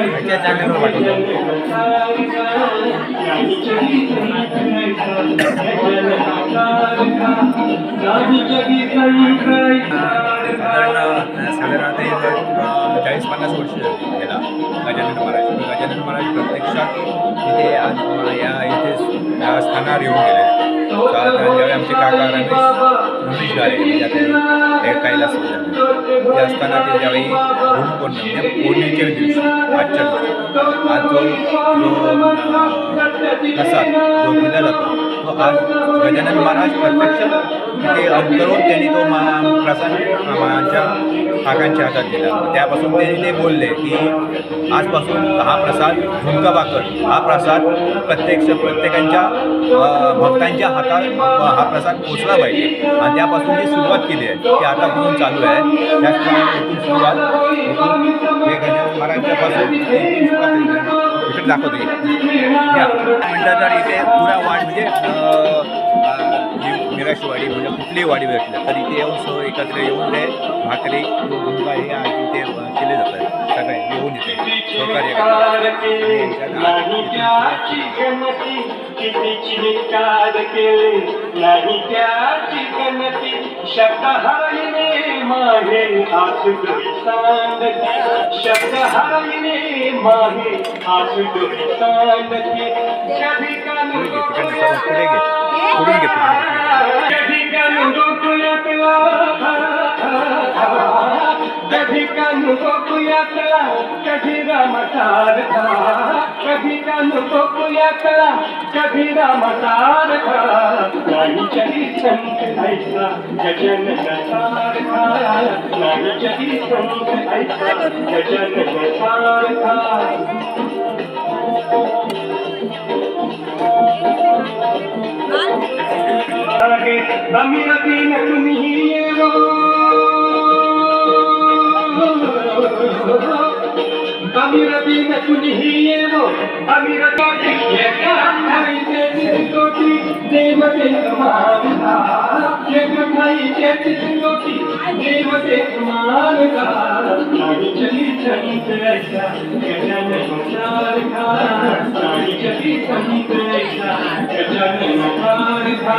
संत चॅनलवर साधारण साधारण चाळीस पन्नास वर्ष गेला याला गजानन महाराज गजानन महाराज प्रत्यक्षात इथे आज या इथे स्थानावर येऊन गेले. साधारण ज्यावेळी आमचे काका रमेश गारे म्हणजे हे कैलास ते असताना ते ज्यावेळी गुरुपौर्णिमा म्हणजे पौर्णिमेच्या दिवशी आजच्या दिवशी आज जो जो प्रसाद जो दिला जातो तो आज गजानन महाराज प्रत्यक्ष तिथे अवतरून त्यांनी तो मा प्रसाद माझ्या काकांच्या हातात दिला. त्यापासून त्यांनी ते बोलले की आजपासून हा प्रसाद झुणका भाकर हा प्रसाद प्रत्यक्ष प्रत्येकांच्या भक्तांच्या हातात हा प्रसाद पोचला पाहिजे. आणि त्यापासून जी सुरुवात केली आहे ती आतापासून चालू आहे. त्याचप्रमाणे सुरुवात हे गजानन महाराजांपासून ते इकडे दाखवतो त्यानंतर इथे पुरा वाढ म्हणजे अ, निराशवाडी म्हणजे कुठलीही वाडी भेटलं तर इथे येऊन सो एकत्र येऊन ते भाकरी झुणका हे इथे केले जातात. सगळे येऊन इथे सहकार्य करतात आणि याच्यात आज कभी कन को कुया कला कभी रामचार था। कभी कन को कुया कला कभी रामचार था। नहीं चली संत ऐसा, गजन गसार था। नहीं चली संत ऐसा, गजन गसार था। दमीरती न तुम रो। अमीरती न कुनिहिए वो अमीरता ये कथाई ते तिकोटी देव ते कमाना ये कथाई ते तिकोटी देव ते कमाना साड़ी चली चली तेरा गजन मुखार खा साड़ी चली चली तेरा गजन मुखार खा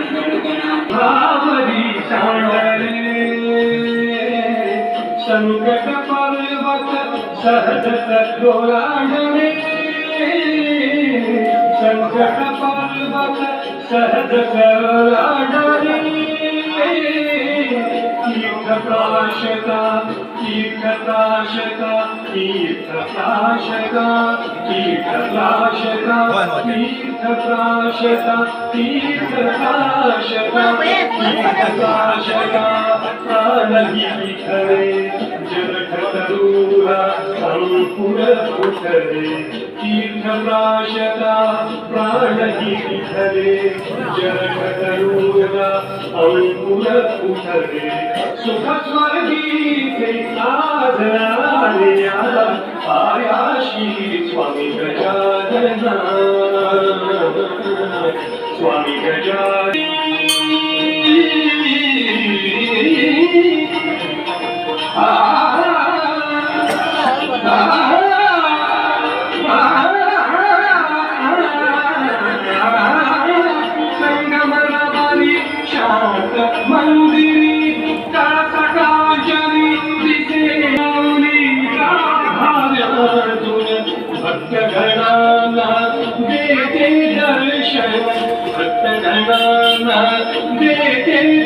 गण गण संकट पर्वत सहज सद्गोलांडले संकट पर्वत सहज तीर्थ तीर्थप्राशका तीर्थप्राशका तीर्थप्राशका तीर्थप्राशका तीर्थप्राशका तीर्थप्राशका तीर्थप्राशका प्राणही खरे जलठरूरा अंकुर फुटरे तीर्थप्राशका प्राणकीर्थले खरे जलठरूरा अंकुर फुटरे साधनालया आयाशी स्वामी गजानना स्वामी Ah!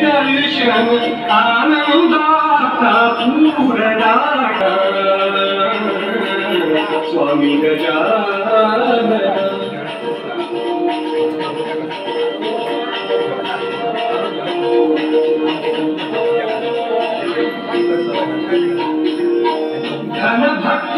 दर्शन आनंदाचा पूर्णाट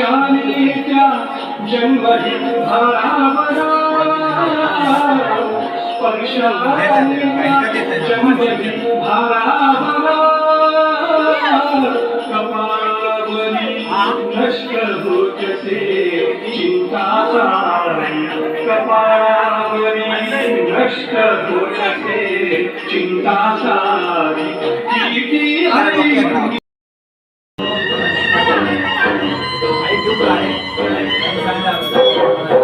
शान्त्या जन्महि भारावरा स्पर्शान्त्या जन्महि भारावरा कपावनि नष्ट होचसे चिन्तासारं कपावनि नष्ट होचसे चिन्तासारि hãy cứu người em sang làm